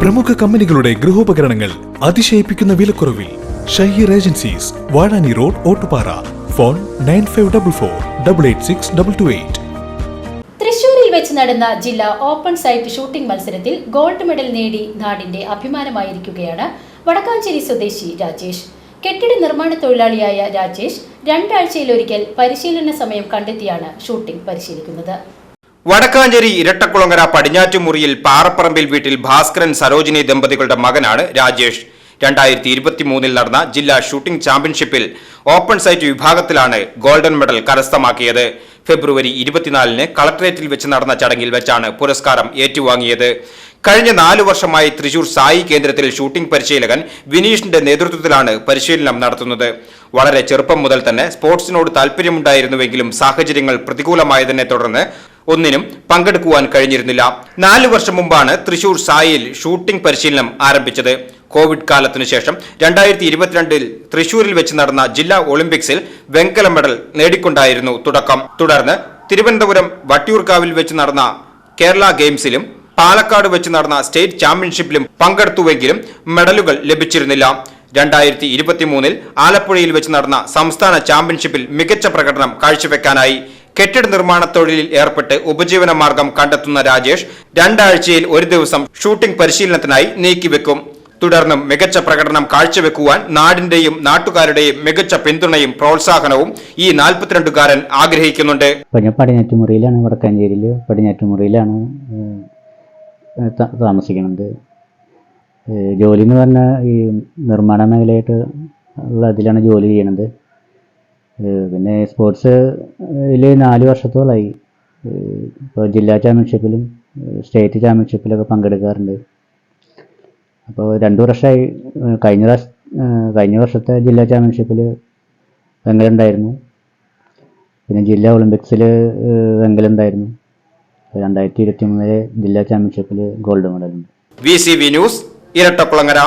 പ്രമുഖ കമ്പനികളുടെ ഗൃഹോപകരണങ്ങൾ അതിശയിപ്പിക്കുന്ന വിലക്കുറവിൽ Shaheer agencies Vazhani road Ottupara. Phone nine five double four double eight six double two eight. തൃശൂരിൽ വെച്ച് നടന്ന ജില്ലാ ഓപ്പൺ സൈറ്റ് ഷൂട്ടിംഗ് മത്സരത്തിൽ ഗോൾഡ് മെഡൽ നേടി നാടിന്റെ അഭിമാനമായിരിക്കുകയാണ് വടക്കാഞ്ചേരി സ്വദേശി രാജേഷ്. കെട്ടിട നിർമ്മാണ തൊഴിലാളിയായ രാജേഷ് രണ്ടാഴ്ചയിലൊരിക്കൽ പരിശീലന സമയം കണ്ടെത്തിയാണ് ഷൂട്ടിംഗ് പരിശീലിക്കുന്നത്. വടക്കാഞ്ചേരി ഇരട്ടക്കുളങ്ങര പടിഞ്ഞാറ്റുമുറിയിൽ പാറപ്പറമ്പിൽ വീട്ടിൽ ഭാസ്കരൻ സരോജിനി ദമ്പതികളുടെ മകനാണ് രാജേഷ്. രണ്ടായിരത്തി ഇരുപത്തി മൂന്നിൽ നടന്ന ജില്ലാ ഷൂട്ടിംഗ് ചാമ്പ്യൻഷിപ്പിൽ ഓപ്പൺ സൈറ്റ് വിഭാഗത്തിലാണ് ഗോൾഡൻ മെഡൽ കരസ്ഥമാക്കിയത്. ഫെബ്രുവരി ഇരുപത്തിനാലിന് കളക്ടറേറ്റിൽ വെച്ച് നടന്ന ചടങ്ങിൽ വെച്ചാണ് പുരസ്കാരം ഏറ്റുവാങ്ങിയത്. കഴിഞ്ഞ നാലു വർഷമായി തൃശൂർ സായി കേന്ദ്രത്തിൽ ഷൂട്ടിംഗ് പരിശീലകൻ വിനീഷിന്റെ നേതൃത്വത്തിലാണ് പരിശീലനം നടത്തുന്നത്. വളരെ ചെറുപ്പം മുതൽ തന്നെ സ്പോർട്സിനോട് താല്പര്യമുണ്ടായിരുന്നുവെങ്കിലും സാഹചര്യങ്ങൾ പ്രതികൂലമായതിനെ തുടർന്ന് ഒന്നിനും പങ്കെടുക്കുവാൻ കഴിഞ്ഞിരുന്നില്ല. നാലു വർഷം മുമ്പാണ് തൃശൂർ സായിൽ ഷൂട്ടിംഗ് പരിശീലനം ആരംഭിച്ചത്. കോവിഡ് കാലത്തിനു ശേഷം രണ്ടായിരത്തി ഇരുപത്തിരണ്ടിൽ തൃശൂരിൽ വെച്ച് നടന്ന ജില്ലാ ഒളിമ്പിക്സിൽ വെങ്കല മെഡൽ നേടിക്കൊണ്ടായിരുന്നു തുടക്കം. തുടർന്ന് തിരുവനന്തപുരം വട്ടിയൂർക്കാവിൽ വെച്ച് നടന്ന കേരള ഗെയിംസിലും പാലക്കാട് വെച്ച് നടന്ന സ്റ്റേറ്റ് ചാമ്പ്യൻഷിപ്പിലും പങ്കെടുത്തുവെങ്കിലും മെഡലുകൾ ലഭിച്ചിരുന്നില്ല. രണ്ടായിരത്തി ഇരുപത്തിമൂന്നിൽ ആലപ്പുഴയിൽ വെച്ച് നടന്ന സംസ്ഥാന ചാമ്പ്യൻഷിപ്പിൽ മികച്ച പ്രകടനം കാഴ്ചവെക്കാനായി കെട്ടിട നിർമ്മാണ തൊഴിലിൽ ഏർപ്പെട്ട് ഉപജീവന മാർഗം കണ്ടെത്തുന്ന രാജേഷ് രണ്ടാഴ്ചയിൽ ഒരു ദിവസം ഷൂട്ടിംഗ് പരിശീലനത്തിനായി നീക്കിവെക്കും തുടർന്നും മികച്ച പ്രകടനം കാഴ്ചവെക്കുവാൻ നാടിന്റെയും നാട്ടുകാരുടെയും മികച്ച പിന്തുണയും പ്രോത്സാഹനവും ഈ നാൽപ്പത്തിരണ്ടുകാരൻ ആഗ്രഹിക്കുന്നുണ്ട്. പടിഞ്ഞാറ്റുമുറിയിലാണ് വടക്കാഞ്ചേരിയിൽ പടിഞ്ഞാറ്റുമുറിയിലാണ് താമസിക്കുന്നത് ജോലി എന്ന് പറഞ്ഞാൽ ഈ നിർമ്മാണ മേഖലയായിട്ട് ഉള്ള അതിലാണ് ജോലി ചെയ്യണത്. പിന്നെ സ്പോർട്സ് ഇതിൽ നാല് വർഷത്തോളമായി ഇപ്പോൾ ജില്ലാ ചാമ്പ്യൻഷിപ്പിലും സ്റ്റേറ്റ് ചാമ്പ്യൻഷിപ്പിലൊക്കെ പങ്കെടുക്കാറുണ്ട്. അപ്പോൾ രണ്ട് വർഷമായി കഴിഞ്ഞ കഴിഞ്ഞ വർഷത്തെ ജില്ലാ ചാമ്പ്യൻഷിപ്പിൽ വെങ്കലുണ്ടായിരുന്നു പിന്നെ ജില്ലാ ഒളിമ്പിക്സിൽ വെങ്കലുണ്ടായിരുന്നു രണ്ടായിരത്തി ഇരുപത്തി മൂന്നിലെ ജില്ലാ ചാമ്പ്യൻഷിപ്പിൽ gold മെഡലുണ്ട് V C V news Irattakulangara.